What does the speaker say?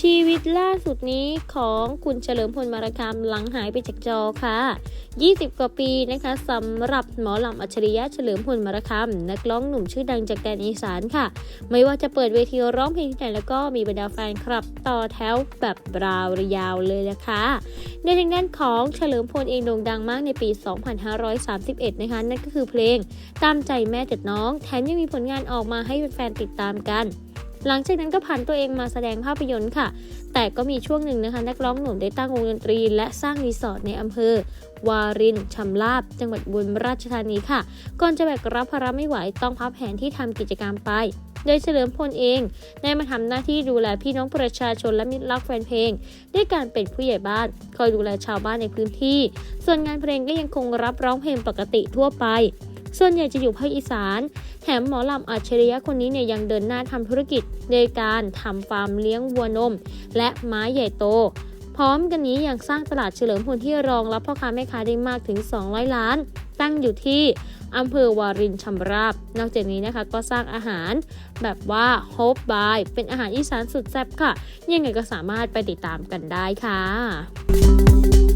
ชีวิตล่าสุดนี้ของคุณเฉลิมพลมารคามหลังหายไปจากจอค่ะ 20 กว่าปีนะคะสำหรับหมอลำอัจฉริยะเฉลิมพลมารคามนักร้องหนุ่มชื่อดังจากแดนอีสานค่ะ ไม่ว่าจะเปิดเวทีร้องเพลงที่ไหนแล้วก็มีบรรดาแฟนคลับต่อแถวแบบราวระยาวเลยละคะในทางด้านของเฉลิมพลเองโด่งดังมากในปี 2531 นะคะนั่นก็คือเพลงตามใจแม่เจ็ดน้อง แถมยังมีผลงานออกมาให้แฟนๆติดตามกัน หลังจากนั้นก็ผ่านตัวเองมาแสดงภาพยนตร์ค่ะ แต่ก็มีช่วงหนึ่งนะคะ นักร้องหนุ่มได้ตั้งวงดนตรี และสร้างรีสอร์ทในอำเภอ วารินชำลาบ จังหวัดบุรีราชธานีค่ะ ก่อนจะแบกรับภาระไม่ไหวต้องพับแผนที่ทำกิจกรรมไปโดยเฉลิมพลเองได้มาทำหน้าที่ดูแลพี่น้องประชาชนและมิตรรักแฟนเพลง ด้วยการเป็นผู้ใหญ่บ้าน คอยดูแลชาวบ้านในพื้นที่ ส่วนงานเพลงก็ยังคงรับร้องเพลงปกติทั่วไป ส่วนใหญ่จะอยู่ภาคอีสาน มหมอลำอัจฉริยะคนนี้เนี่ยยังเดินหน้าทำธุรกิจโดยการทำฟาร์มเลี้ยงวัวนม และม้าใหญ่โต พร้อมกันนี้ยังสร้างตลาดเฉลิมพลที่รองรับพ่อค้าแม่ค้าได้มากถึง 200 ล้าน ตั้งอยู่ที่อำเภอวารินชำราบ นอกจากนี้นะคะก็สร้างอาหารแบบว่าโฮปบายเป็นอาหารอีสานสุดแซ่บค่ะ ยังไงก็สามารถไปติดตามกันได้ค่ะ